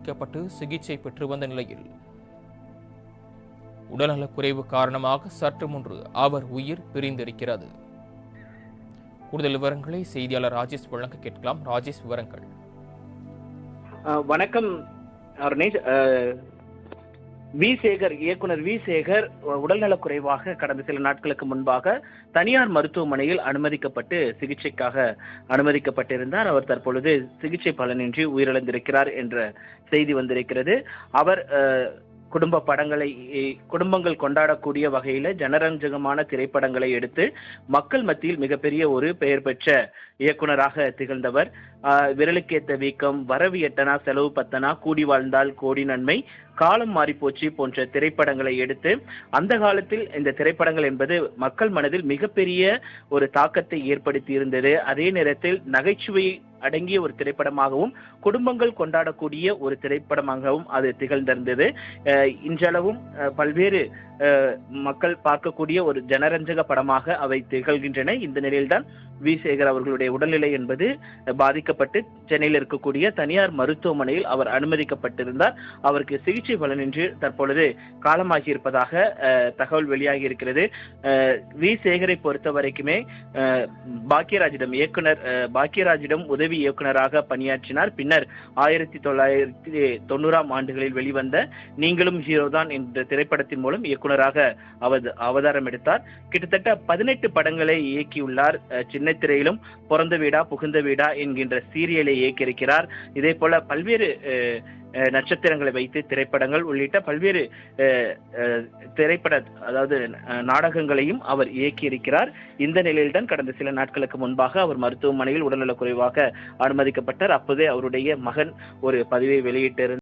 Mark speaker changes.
Speaker 1: அனுமதிக்கப்பட்டு சிகிச்சை பெற்று வந்த நிலையில் உடல்நலக் குறைவு காரணமாக சற்று முன்று அவர் உயிர் பிரிந்திருக்கிறது. கூடுதல் விவரங்களை செய்தியாளர் ராஜேஷ் வழங்க கேட்கலாம். ராஜேஷ் விவரங்கள்.
Speaker 2: வணக்கம் வி சேகர் இயக்குனர் வி சேகர் உடல்நலக் குறைவாக கடந்த சில நாட்களுக்கு முன்பாக தனியார் மருத்துவமனையில் அனுமதிக்கப்பட்டு சிகிச்சைக்காக அனுமதிக்கப்பட்டிருந்தார். அவர் தற்பொழுது சிகிச்சை பலனின்றி உயிரிழந்திருக்கிறார் என்ற செய்தி வந்திருக்கிறது. அவர் குடும்ப படங்களை குடும்பங்கள் கொண்டாடக்கூடிய வகையில ஜனரஞ்சகமான திரைப்படங்களை எடுத்து மக்கள் மத்தியில் மிகப்பெரிய ஒரு பெயர் பெற்ற இயக்குனராக திகழ்ந்தவர். விரலுக்கேத்த வீக்கம் வரவு எட்டனா செலவு பத்தனா கூடி வாழ்ந்தால் கோடி நன்மை காலம் மாறிப்போச்சு போன்ற திரைப்படங்களை எடுத்து அந்த காலத்தில் இந்த திரைப்படங்கள் என்பது மக்கள் மனதில் மிகப்பெரிய ஒரு தாக்கத்தை ஏற்படுத்தி இருந்தது அதே நேரத்தில் நகைச்சுவை அடங்கிய ஒரு திரைப்படமாகவும் குடும்பங்கள் கொண்டாடக்கூடிய ஒரு திரைப்படமாகவும் அது திகழ்ந்திருந்தது. அஹ் இன்றளவும் அஹ் பல்வேறு அஹ் மக்கள் பார்க்கக்கூடிய ஒரு ஜனரஞ்சக படமாக அவை திகழ்கின்றன. இந்த நிலையில்தான் வி சேகர் அவர்களுடைய உடல்நிலை என்பது பாதிக்கப்பட்டு சென்னையில் இருக்கக்கூடிய தனியார் மருத்துவமனையில் அவர் அனுமதிக்கப்பட்டிருந்தார். அவருக்கு சிகிச்சை பலனின்றி தற்பொழுது காலமாகி இருப்பதாக தகவல் வெளியாகி இருக்கிறது வி சேகரை பொறுத்த வரைக்குமே பாக்கியராஜிடம் பாக்யராஜிடம் இயக்குனர் பாக்கியராஜிடம் பாக்யராஜிடம் உதவி இயக்குனராக பணியாற்றினார். பின்னர் ஆயிரத்தி தொள்ளாயிரத்தி தொண்ணூறாம் ஆண்டுகளில் வெளிவந்த நீங்களும் ஹீரோதான் என்ற திரைப்படத்தின் மூலம் இயக்குனராக அவதாரம் எடுத்தார். கிட்டத்தட்ட பதினெட்டு படங்களை இயக்கியுள்ளார் சின்ன திரையிலும் பிறந்த வீடா புகுந்த வீடா என்கின்ற சீரியலை இயக்கியிருக்கிறார். இதே போல பல்வேறு நட்சத்திரங்களை வைத்து திரைப்படங்கள் உள்ளிட்ட பல்வேறு திரைப்பட அதாவது நாடகங்களையும் அவர் இயக்கியிருக்கிறார். இந்த நிலையில்தான் கடந்த சில நாட்களுக்கு முன்பாக அவர் மருத்துவமனையில் உடல்நலக் குறைவாக அனுமதிக்கப்பட்டார். அப்போதே அவருடைய மகன் ஒரு பதிவை வெளியிட்டிருந்தார்